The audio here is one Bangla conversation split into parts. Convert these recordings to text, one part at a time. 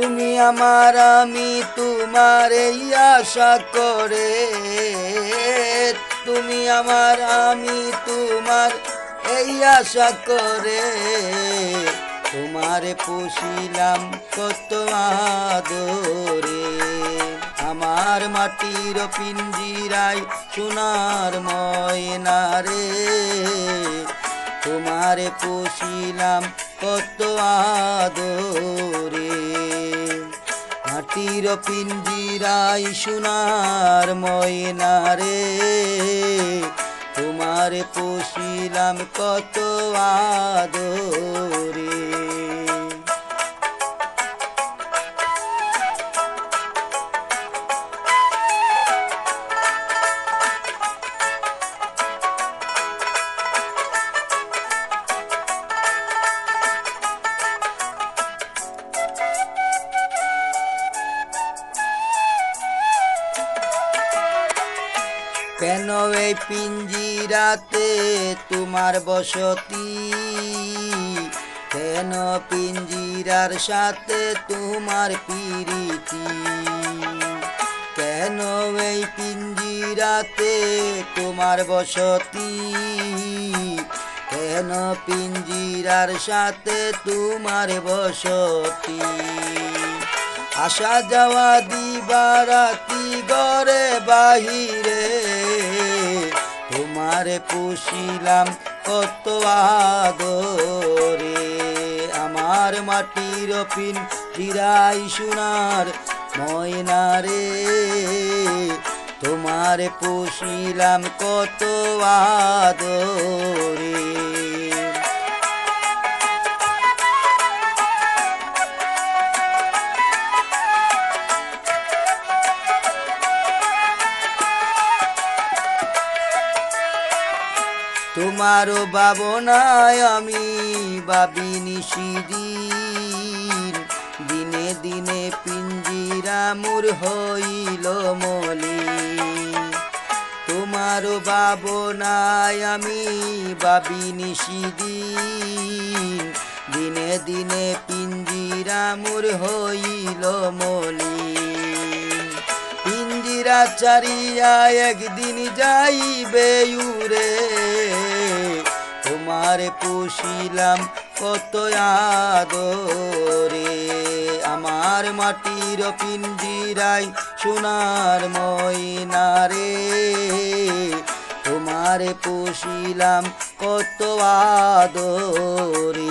তুমি আমার, আমি তোমার এই আশা করে। তুমি আমার, আমি তোমার এই আশা করে। তোমারে পুষিলাম কত আদরে। আমার মাটির পিঞ্জিরায় সোনার ময়নারে তোমারে পুষিলাম কত আদরে। মাটির পিঞ্জিরাই সোনার ময়না রে। তোমার পুষিলাম কত আদরে। কেন এই পিঞ্জিরাতে তোমার বসতি? কেন পিঞ্জিরার সাথে তোমার পিরিতি? কেন এই পিঞ্জিরাতে তোমার বসতি? কেন পিঞ্জিরার সাথে তোমার বসতি? আসা যাওয়া দিবারাতি গড়ে বাহিরে তোমারে পুষিলাম কত আদরে। আমার মাটির পিন চিরাই সোনার ময়নারে। তোমারে পুষিলাম কত আদরে। তোমারও ভাবনায় আমি ভাবি নিশিদিন দিনে দিনে পিঞ্জিরা মোর হইল মলি তোমারও ভাবনায় আমি ভাবি নিশিদিন দিনে দিনে পিঞ্জিরা মোর হইল মলি পিঞ্জিরা চারিয়া একদিন যাইবে উরে তোমারে পুষিলাম কত আদরে। আমার মাটির পিঞ্জিরাই সোনার ময়নারে তোমারে পুষিলাম কত আদরে।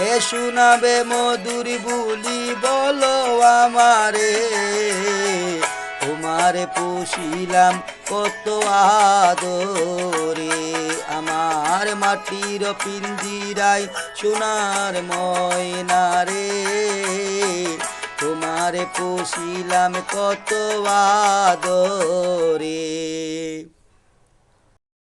কে শোনাবে মধুর বুলি? বলো আমারে। তোমারে পুষিলাম কত আদরে। আমার মাটির পিঞ্জিরাই সোনার ময়নারে তোমারে পুষিলাম কত আদরে।